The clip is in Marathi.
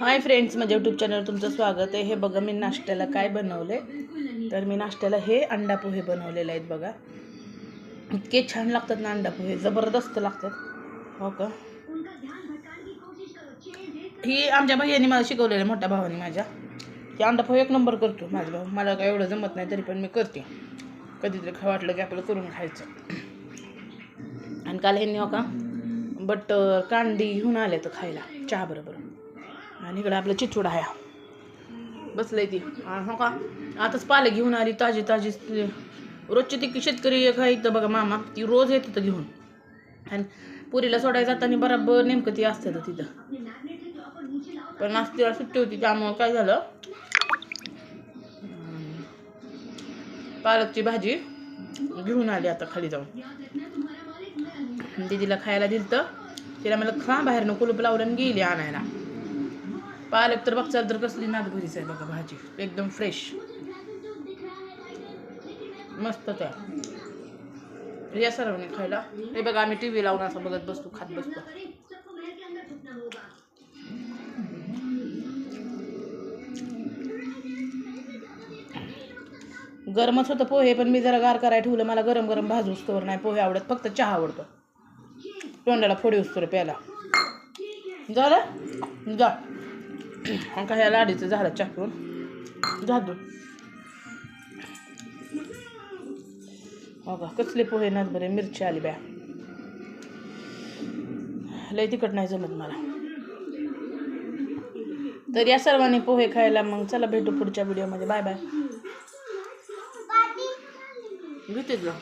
हाय फ्रेंड्स माझ्या यूट्यूब चॅनलवर तुमचं स्वागत आहे. हे बघा मी नाश्त्याला काय बनवले तर मी नाश्त्याला हे अंडा पोहे बनवलेले आहेत बघा. इतके छान लागतात ना अंडा पोहे जबरदस्त लागतात. हो का? ही आमच्या भैयाने मला शिकवलेलं आहे, मोठ्या भावाने माझ्या. की अंडा पोहे एक नंबर करतो माझा भाऊ. मला काय एवढं जमत नाही तरी पण मी करते. कधीतरी खा वाटलं की आपलं करून खायचं. आणि काल ह्यांनी हो का बटर कांडी घेऊन आले तर खायला चहा बरोबर. आणि इकडं आपलं चिचूड आहे. बसलंय ती. हो का? आताच पालं घेऊन आली ताजी ताजी रोजची ती शेतकरी एक आहे इथं बघा मामा. ती रोज येते तर घेऊन. आणि पुरीला सोडायला जाताना बराबर नेमकं ती असतं तिथं. पण आज तिला सुट्टी होती त्यामुळं काय झालं? पालकची भाजी घेऊन आली आता खाली जाऊन. दीदीला खायला दिलं तर तिला मला खा बाहेरनं कुलूप लावलं आणि गेली आणायला. पालक तर बघचाल तर कसली नादभरीच आहे बघा भाजी. एकदम फ्रेश मस्त त्या. या सर्वांनी खायला. हे बघा आम्ही टी व्ही लावून असं बघत बसतो खात बसतो. गरमच होतं पोहे पण मी जरा गार करायला ठेवलं. मला गरम गरम भाजू तर नाही पोहे आवडत फक्त चहा आवडतो. तोंडाला फोडी उचतो प्यायला. झालं जा. मग काय लाडीचं झालं चाकून? जादू हो का कसले पोहे नाच बरे मिरची आली ब्या. लय तिखट नाही जमत मला. तर या सर्वांनी पोहे खायला मग चला भेटू पुढच्या व्हिडिओमध्ये बाय बाय. घेतेच ना